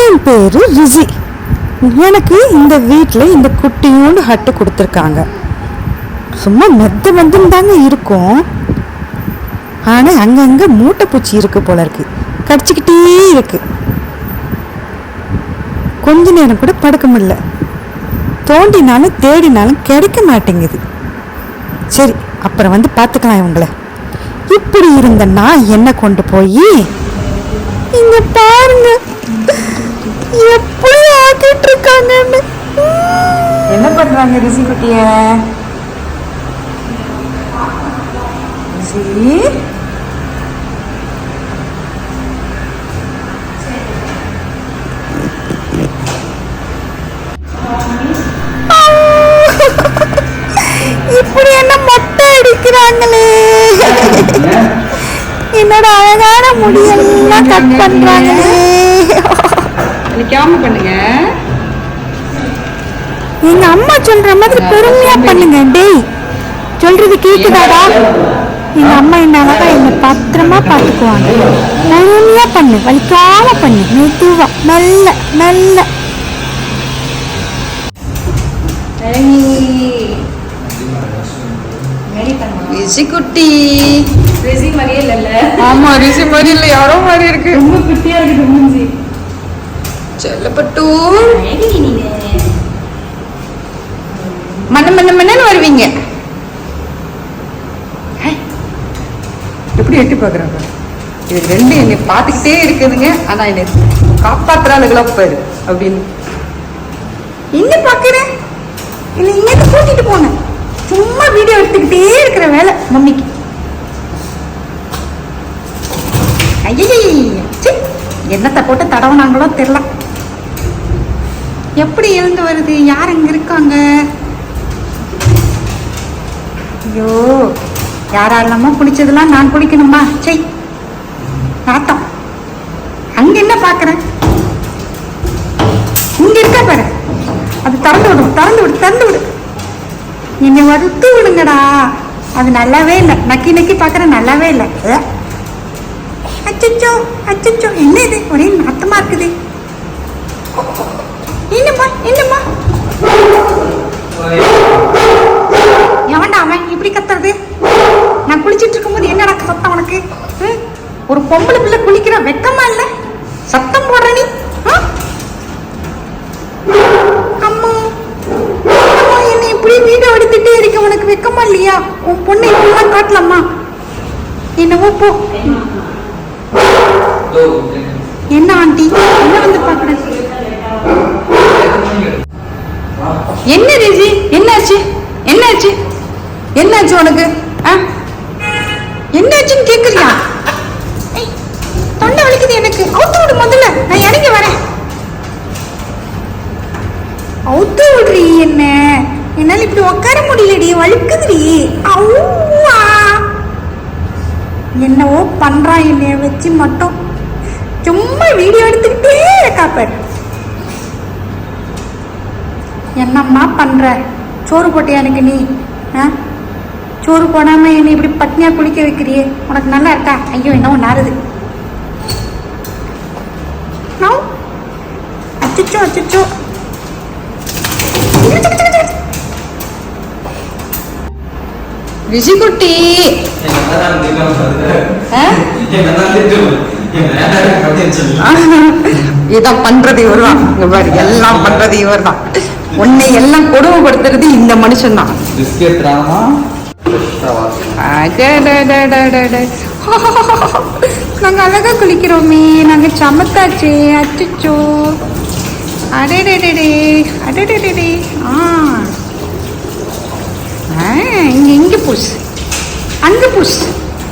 என் பேரு ரிஜி எனக்கு இந்த வீட்டில் இந்த குட்டியோண்டு ஹட்டு கொடுத்துருக்காங்க. சும்மா மெத்த மெத்தம் தாங்க இருக்கும். ஆனால் அங்கங்கே மூட்டை பூச்சி இருக்கு போல இருக்கு. கடிச்சிக்கிட்டே இருக்கு. கொஞ்ச நேரம் கூட படுக்க முடியல. தோண்டினாலும் தேடினாலும் கிடைக்க மாட்டேங்குது. சரி அப்புறம் வந்து பார்த்துக்கலாம் இவங்கள. இப்படி இருந்த நான் என்ன கொண்டு போய்? இங்க பாருங்க. எப்படி ஆக்கிட்டு இருக்காங்கன்னு. என்ன பண்றாங்க ரிசி குட்டிய ரிசி கட் பண்றாங்களே நிக்காம பண்ணுங்க. எங்க அம்மா சொல்ற மாதிரி பொறுமையா பண்ணுங்க. டேய் சொல்றது கேக்குதாடா எங்க அம்மா என்ன அழகா என்ன பத்திரமா பாத்துக்குவாங்க பொறுமையா பண்ணு. வலிக்காம பண்ணு. மெதுவா. மெல்ல ரிஷி குட்டி ரிசி மாதிரியே இல்லைல்ல ஆமா ரிஷி மாதிரி இல்ல யாரோ மாதிரி இருக்கு. ரொம்ப குட்டியா இருக்குது மூஞ்சி செல்லப்பட்டு. மண்ண மண்ண மண்ணன்னு வருவீங்க. எப்படி எட்டி பாக்குறாங்க இது ரெண்டு என்னை பார்த்துக்கிட்டே இருக்குதுங்க. ஆனா என்னை காப்பாத்துற ஆளுகளா பாரு அப்படின்னு. என்ன பாக்குறேன் என்ன இங்க கூட்டிட்டு போனேன் சும்மா வீடியோ எடுத்துக்கிட்டே இருக்கிற வேலை மம்மிக்கு. ஐயே என்னத்தை போட்டு தடவுனாங்களோ தெரில. எப்படி எழுந்து வருது? யார் அங்க இருக்காங்க? ஐயோ! யாராலமா குளிச்சதெல்லாம் நான் குளிக்கணுமா செய் நாத்தம். அங்க என்ன பாக்குறேன் இங்க இருக்கா பாரு. அது திறந்து விடும் திறந்து விடு திறந்து விடு. என்னை வறுத்து விடுங்கடா. அது நல்லாவே இல்லை. நக்கி நக்கி பார்க்குறேன் நல்லாவே இல்லை. அச்சச்சோ அச்சச்சோ என்ன இது ஒரே நாத்தமா இருக்குது. என்னம்மா என்னம்மா? எவன்டா அவன் இப்படி கத்துறது? நான் குளிச்சிட்டு இருக்கும்போது என்னடா சத்தம் உனக்கு? ஒரு பொம்பளை பிள்ளை குளிக்கிற வெக்கமா இல்ல? சத்தம் போடுற நீ? ஆ? அம்மா அம்மா, என்னை இப்படி வீடியோ எடுத்துட்டே இருக்க உனக்கு வெக்கமா இல்லையா? உன் பொண்ணை இப்படிலாம் காட்டலாமா? என்னவோ போ. என்ன ஆண்டி? என்ன வந்து பாக்குறேன் என்ன ரிஜி? என்னாச்சு என்னாச்சு என்னாச்சு உனக்கு? என்னாச்சுன்னு கேக்குறியா? தொண்டை வலிக்குது எனக்கு. அவுத்து விடு முதல்ல. நான் இறங்கி வரேன். அவுத்து விடுறி என்ன? என்னால இப்படி உட்கார முடியலடி. வலிக்குதுடி அவ்வா என்னவோ பண்றான் என்னைய வச்சு மட்டும். சும்மா வீடியோ எடுத்துக்கிட்டே இருக்கா பாரு என்னம்மா பண்ற? சோறு போட்டியா எனக்கு நீ? ஆ? சோறு போடாம என்னை இப்படி பட்னியா குளிக்க வைக்கிறியே? உனக்கு நல்லா இருக்கா? ஐயோ என்னவோ நாருது நோ அச்சச்சோ அச்சச்சோ. ரிஷிகுட்டி இதான் பண்றது இவர் தான் இங்க பாரு எல்லாம் பண்றது இவர் தான் உன்னை எல்லாம் கொடுமைப்படுத்துறது இந்த மனுஷன் தான் நாங்க அழகா குளிக்கிறோமே. நாங்க சமத்தாச்சே. அச்சச்சோ. அடேடே அடேடே ஆ. ஆ, இங்க இங்க புஷ். அங்க புஷ்.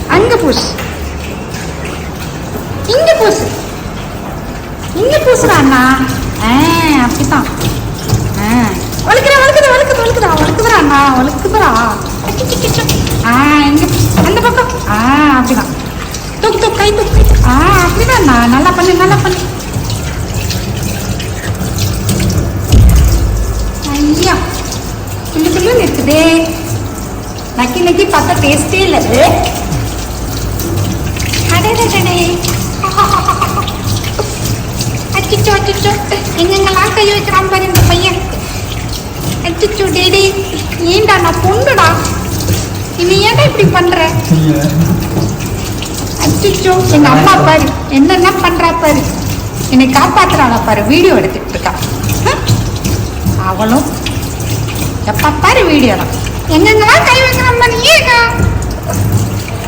அங்க புஷ். துக் துக் கை துக் ஆ அப்படிதான்ண்ணா நல்லா பண்ணு நல்லா பண்ணு ஐயா புல்லு புல்லுன்னு நிற்குதே நக்கி நக்கி பார்த்தா டேஸ்டே இல்லை அடே அடே அச்சுச்சோ அச்சிச்சோ எங்கெங்கெல்லாம் கை வைக்கிறான் பாரு இந்த பையன் அச்சுச்சோ டேடி ஏண்டா நான் பொண்ணுடா இனி ஏன்டா இப்படி பண்ற அச்சோ எங்க அம்மா பாரு என்னென்ன பண்றா பாரு. என்னை காப்பாத்துறாளா பாரு வீடியோ எடுத்துட்டு இருக்கா. அவளும் எப்ப பாரு வீடியோ தான் எங்கெங்கெல்லாம் கை வைக்கிறோம் நீ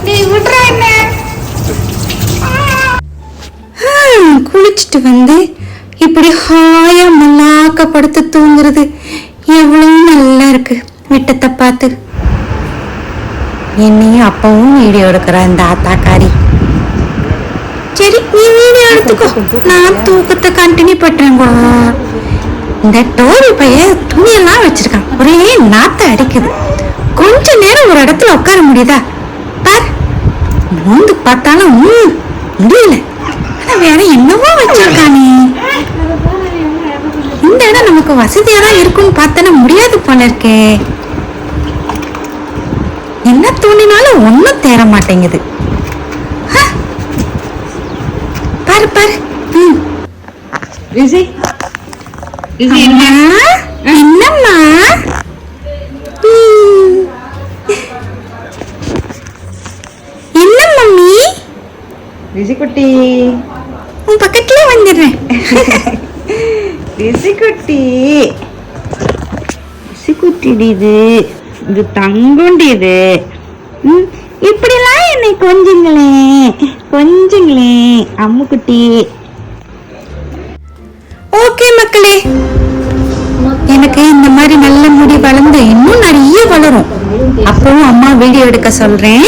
நீ விடுற என்ன. ஹம், குளிச்சுட்டு வந்து இப்படி ஹாயா மல்லாக்க படுத்து தூங்குறது எவ்வளவு நல்லா இருக்கு. விட்டத்தை பார்த்து. என்னையும் அப்பவும் வீடியோ எடுக்கிற இந்த ஆத்தாக்காரி. சரி நீ வீடியோ எடுத்துக்கோ நான் தூக்கத்தை கண்டினியூ பண்றேங்கோ இந்த டோரி பைய துணியெல்லாம் வச்சிருக்கான் ஒரே நாத்த அடிக்குது கொஞ்ச நேரம் ஒரு இடத்துல உட்கார முடியுதா பார் மோந்து பார்த்தாலும் முடியல ஆனா வேற என்னவோ வச்சிருக்கானே இந்த இடம் நமக்கு வசதியா தான் இருக்கும்னு பார்த்தனா முடியாது போல இருக்கே என்ன தோண்டினாலும் ஒண்ணும் தேர மாட்டேங்குது ஹ! பாரு பாரு ம். அம்மா, என்னம்மா. என்ன மம்மி குட்டி உன் பக்கத்துல வந்துடுறேன். ரிசி குட்டி குட்டிடி இது? இது தங்குண்டி இது. இப்படிலாம் என்னை கொஞ்சங்களே கொஞ்சங்களே அம்முக்குட்டி. ஓகே மக்களே. எனக்கு இந்த மாதிரி நல்ல முடி வளர்ந்து இன்னும் நிறைய வளரும். அப்புறம் அம்மா வீடியோ எடுக்க சொல்றேன்.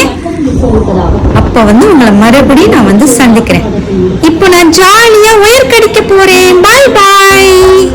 அப்ப வந்து உங்களை மறுபடியும் நான் வந்து சந்திக்கிறேன். இப்போ நான் ஜாலியா உயர் கடிக்க போறேன். பாய் பாய்